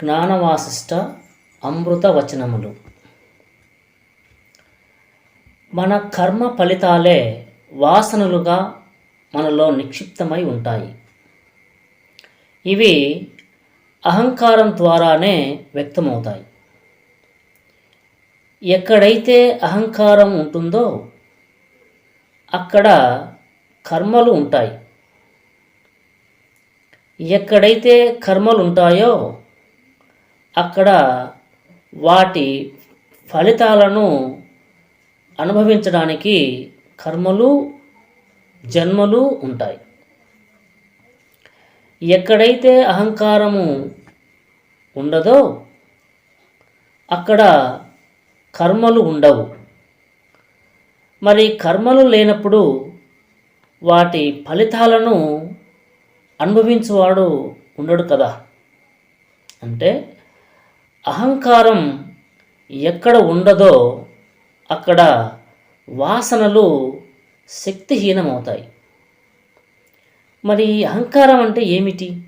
జ్ఞానవాసిష్ట అమృత వచనములు మన కర్మ ఫలితాలే వాసనలుగా మనలో నిక్షిప్తమై ఉంటాయి. ఇవి అహంకారం ద్వారానే వ్యక్తమవుతాయి. ఎక్కడైతే అహంకారం ఉంటుందో అక్కడ కర్మలు ఉంటాయి. ఎక్కడైతే కర్మలు ఉంటాయో అక్కడ వాటి ఫలితాలను అనుభవించడానికి కర్మలు జన్మలు ఉంటాయి. ఎక్కడైతే అహంకారము ఉండదో అక్కడ కర్మలు ఉండవు. మరి కర్మలు లేనప్పుడు వాటి ఫలితాలను అనుభవించేవాడు ఉండడు కదా? అంటే అహంకారం ఎక్కడ ఉండదో అక్కడ వాసనలు శక్తిహీనమవుతాయి. మరి అహంకారం అంటే ఏమిటి?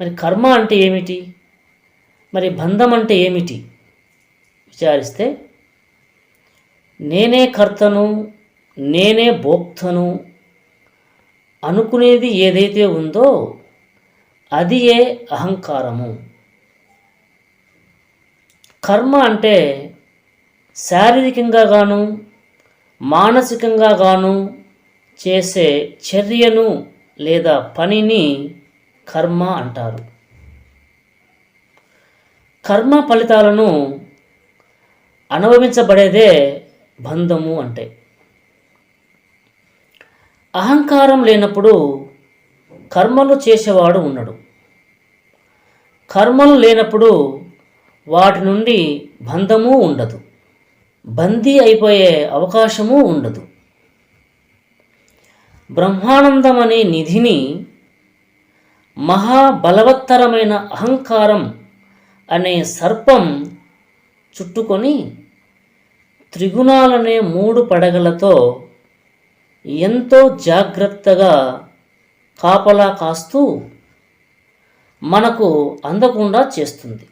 మరి కర్మ అంటే ఏమిటి? మరి బంధం అంటే ఏమిటి? విచారిస్తే నేనే కర్తను నేనే భోక్తను అనుకునేది ఏదైతే ఉందో అది ఏ అహంకారము. కర్మ అంటే శారీరకంగా గాను మానసికంగా గాను చేసే చర్యను లేదా పనిని కర్మ అంటారు. కర్మ ఫలితాలను అనుభవించబడేదే బంధము అంటే. అహంకారం లేనప్పుడు కర్మలు చేసేవాడు ఉన్నాడు. కర్మలు లేనప్పుడు వాటి నుండి బంధము ఉండదు. బందీ అయిపోయే అవకాశము ఉండదు. బ్రహ్మానందం అనే నిధిని మహాబలవత్తరమైన అహంకారం అనే సర్పం చుట్టుకొని త్రిగుణాలనే మూడు పడగలతో ఎంతో జాగ్రత్తగా కాపలా కాస్తూ మనకు అందకుండా చేస్తుంది.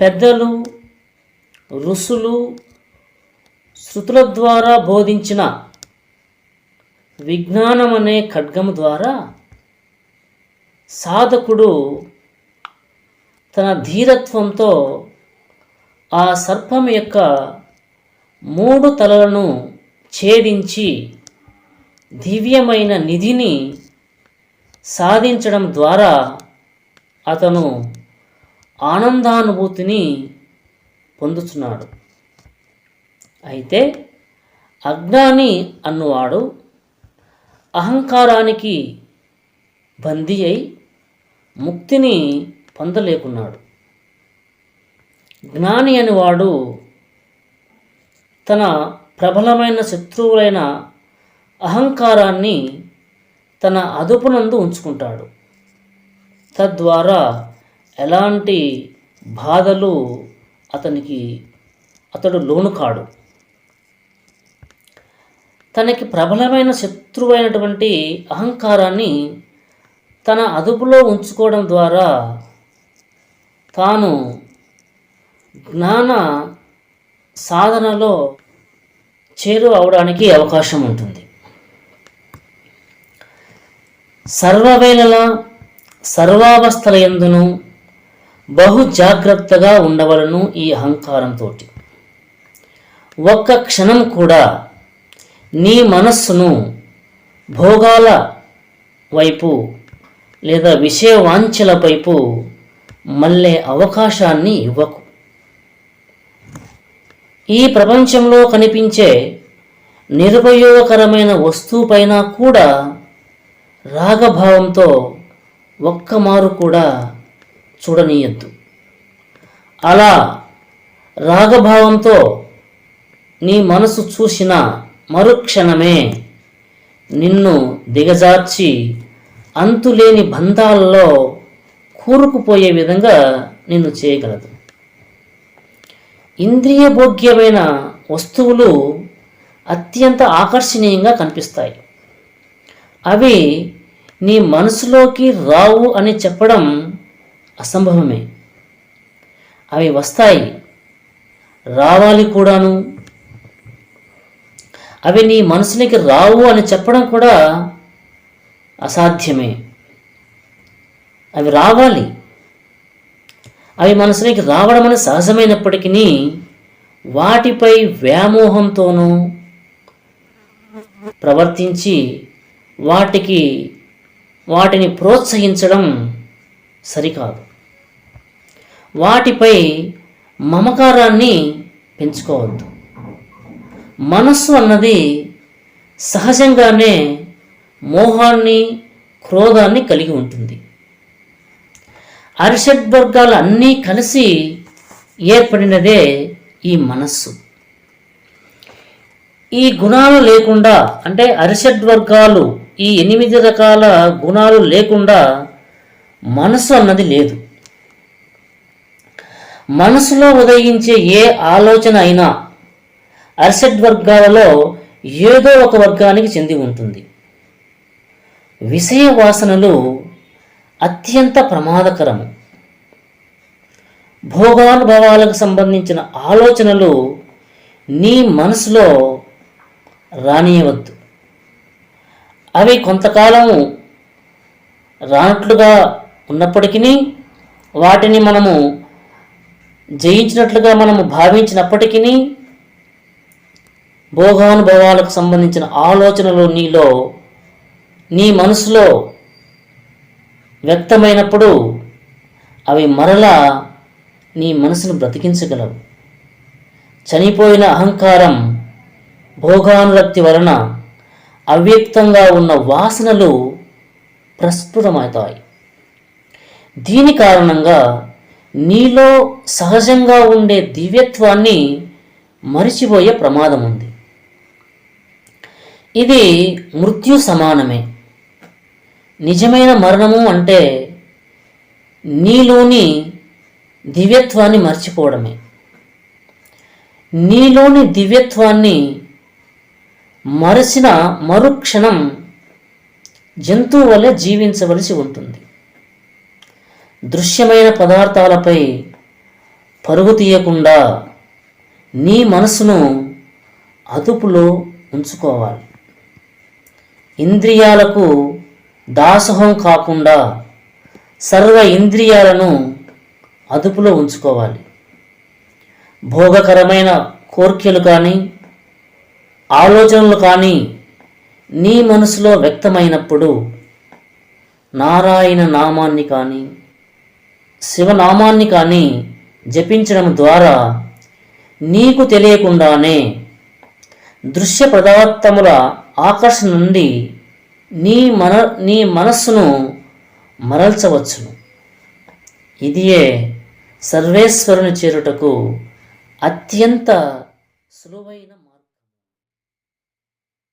పెద్దలు ఋషులు శృతుల ద్వారా బోధించిన విజ్ఞానం అనే ఖడ్గము ద్వారా సాధకుడు తన ధీరత్వంతో ఆ సర్పం యొక్క మూడు తలలను ఛేదించి దివ్యమైన నిధిని సాధించడం ద్వారా అతను ఆనందానుభూతిని పొందుతున్నాడు అయితే అజ్ఞాని అన్నవాడు అహంకారానికి బందీ అయి ముక్తిని పొందలేకున్నాడు. జ్ఞాని అనేవాడు తన ప్రబలమైన శత్రువులైన అహంకారాన్ని తన అదుపునందు ఉంచుకుంటాడు. తద్వారా ఎలాంటి బాధలు అతనికి అతడు లోను కాడు. తనకి ప్రబలమైన శత్రువైనటువంటి అహంకారాన్ని తన అదుపులో ఉంచుకోవడం ద్వారా తాను జ్ఞాన సాధనలో చేరు అవడానికి అవకాశం ఉంటుంది. సర్వవేళల సర్వావస్థల ఎందును బహు జాగ్రత్తగా ఉండవలను ఈ అహంకారంతో ఒక్క క్షణం కూడా నీ మనస్సును భోగాల వైపు లేదా విషయవాంఛల వైపు మళ్ళే అవకాశాన్ని ఇవ్వకు. ఈ ప్రపంచంలో కనిపించే నిరుపయోగకరమైన వస్తువుపైన కూడా రాగభావంతో ఒక్క మారు కూడా చూడనీయద్దు. అలా రాగభావంతో నీ మనసు చూసిన మరుక్షణమే నిన్ను దిగజార్చి అంతులేని బంధాలలో కూరుకుపోయే విధంగా నిన్ను చేయగలదు. ఇంద్రియభోగ్యమైన వస్తువులు అత్యంత ఆకర్షణీయంగా కనిపిస్తాయి. అవి నీ మనసులోకి రావు అని చెప్పడం అసంభవమే. అవి వస్తాయి. రావాలి కూడాను. అవి నీ మనసులోకి రావు అని చెప్పడం కూడా అసాధ్యమే. అవి రావాలి. అవి మనసులోకి రావడం అనేది సహజమైనప్పటికీ వాటిపై వ్యామోహంతోనూ ప్రవర్తించి వాటికి వాటిని ప్రోత్సహించడం సరికాదు. వాటిపై మమకారాన్ని పెంచుకోవద్దు. మనస్సు అన్నది సహజంగానే మోహాన్ని క్రోధాన్ని కలిగి ఉంటుంది. అరిషడ్ వర్గాలు అన్నీ కలిసి ఏర్పడినదే ఈ మనస్సు. ఈ గుణాలు లేకుండా అంటే అరిషడ్ వర్గాలు ఈ ఎనిమిది రకాల గుణాలు లేకుండా మనసు అన్నది లేదు. మనసులో ఉదయించే ఏ ఆలోచన అయినా అరిషడ్ వర్గాలలో ఏదో ఒక వర్గానికి చెంది ఉంటుంది. విషయ వాసనలు అత్యంత ప్రమాదకరము. భోగానుభవాలకు సంబంధించిన ఆలోచనలు నీ మనసులో రానియవద్దు. అవి కొంతకాలము రానట్లుగా ఉన్నప్పటికీ వాటిని మనము జయించినట్లుగా మనము భావించినప్పటికీ భోగానుభవాలకు సంబంధించిన ఆలోచనలు నీలో నీ మనసులో వ్యక్తమైనప్పుడు అవి మరలా నీ మనసును బ్రతికించగలవు. చనిపోయిన అహంకారం భోగానురక్తి వలన అవ్యక్తంగా ఉన్న వాసనలు ప్రస్ఫుటమవుతాయి. దీని కారణంగా నీలో సహజంగా ఉండే దివ్యత్వాన్ని మరిచిపోయే ప్రమాదం ఉంది. ఇది మృత్యు సమానమే. నిజమైన మరణము అంటే నీలోని దివ్యత్వాన్ని మర్చిపోవడమే. నీలోని దివ్యత్వాన్ని మరచిన మరుక్షణం జంతువు వలె జీవించవలసి ఉంటుంది. దృశ్యమైన పదార్థాలపై పరుగు తీయకుండా నీ మనసును అదుపులో ఉంచుకోవాలి. ఇంద్రియాలకు దాసోహం కాకుండా సర్వ ఇంద్రియాలను అదుపులో ఉంచుకోవాలి. భోగకరమైన కోర్కెలు కానీ ఆలోచనలు కానీ నీ మనసులో వ్యక్తమైనప్పుడు నారాయణ నామాన్ని కానీ శివనామాన్ని కానీ జపించడం ద్వారా నీకు తెలియకుండానే దృశ్య పదార్థముల ఆకర్షణ నుండి నీ మన నీ మనస్సును మరల్చవచ్చును. ఇదియే సర్వేశ్వరుని చేరుటకు అత్యంత సులువైన